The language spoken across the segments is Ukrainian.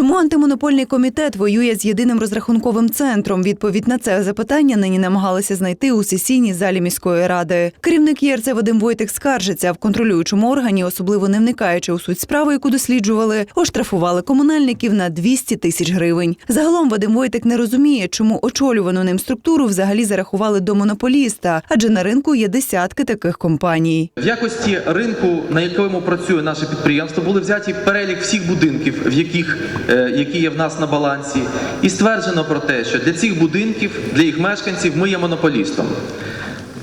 Чому антимонопольний комітет воює з єдиним розрахунковим центром? Відповідь на це запитання нині намагалися знайти у сесійній залі міської ради. Керівник ЄРЦ Вадим Войтик скаржиться в контролюючому органі, особливо не вникаючи у суть справи, яку досліджували, оштрафували комунальників на 200 тисяч гривень. Загалом Вадим Войтик не розуміє, чому очолювану ним структуру взагалі зарахували до монополіста, адже на ринку є десятки таких компаній. В якості ринку, на якому працює наше підприємство, були взяті перелік всіх будинків, в яких які є в нас на балансі, і стверджено про те, що для цих будинків, для їх мешканців, ми є монополістом.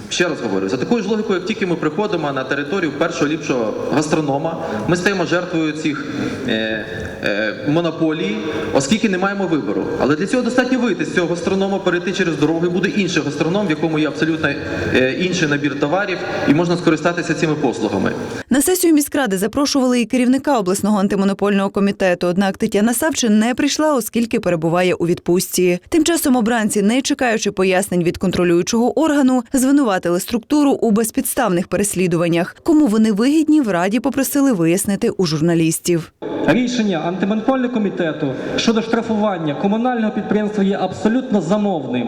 Ще раз говорю, за такою ж логікою, як тільки ми приходимо на територію першого ліпшого гастронома, ми стаємо жертвою цих е, е, монополій, оскільки не маємо вибору. Але для цього достатньо вийти з цього гастронома, перейти через дорогу, і буде інший гастроном, в якому є абсолютно е, інший набір товарів, і можна скористатися цими послугами. На сесію міськради запрошували і керівника обласного антимонопольного комітету. Однак Тетяна Савчин не прийшла, оскільки перебуває у відпустці. Тим часом обранці, не чекаючи пояснень від контролюючого органу, звинуватили структуру у безпідставних переслідуваннях. Кому вони вигідні, в раді попросили вияснити у журналістів. Рішення антимонопольного комітету щодо штрафування комунального підприємства є абсолютно замовним.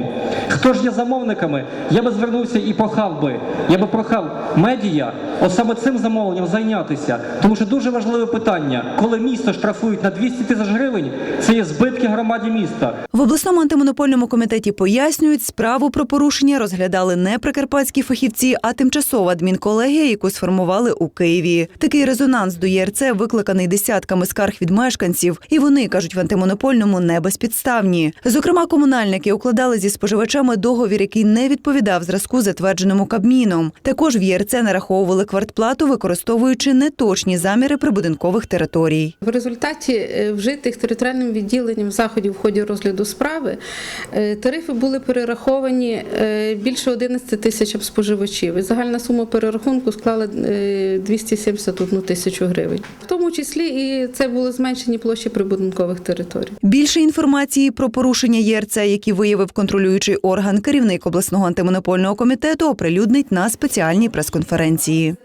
Хто ж є замовниками? Я би звернувся і прохав би. Я би прохав медіа от саме цим замовленням зайнятися. Тому що дуже важливе питання, коли місто штрафують на 200 тисяч гривень, це є збитки громаді міста. В обласному антимонопольному комітеті пояснюють, справу про порушення розглядали не прикарпатські фахівці, а тимчасова адмінколегія, яку сформували у Києві. Такий резонанс до ЄРЦ викликаний десятками скарг від мешканців, і вони кажуть в антимонопольному не безпідставні. Зокрема, комунальники укладали зі споживачами договір, який не відповідав зразку, затвердженому Кабміном. Також в ЄРЦ нараховували квартплату, використовуючи неточні заміри прибудинкових територій. В результаті е, вжитих територіальним відділенням заходів в ході розгляду справи е, тарифи були перераховані е, більше 11 тисячам споживачів. І загальна сума перерахунку склала е, 271 тисячу гривень. В тому числі і це були зменшені площі прибудинкових територій. Більше інформації про порушення ЄРЦ, які виявив контролюючий орган, керівник обласного антимонопольного комітету, оприлюднить на спеціальній прес-конференції.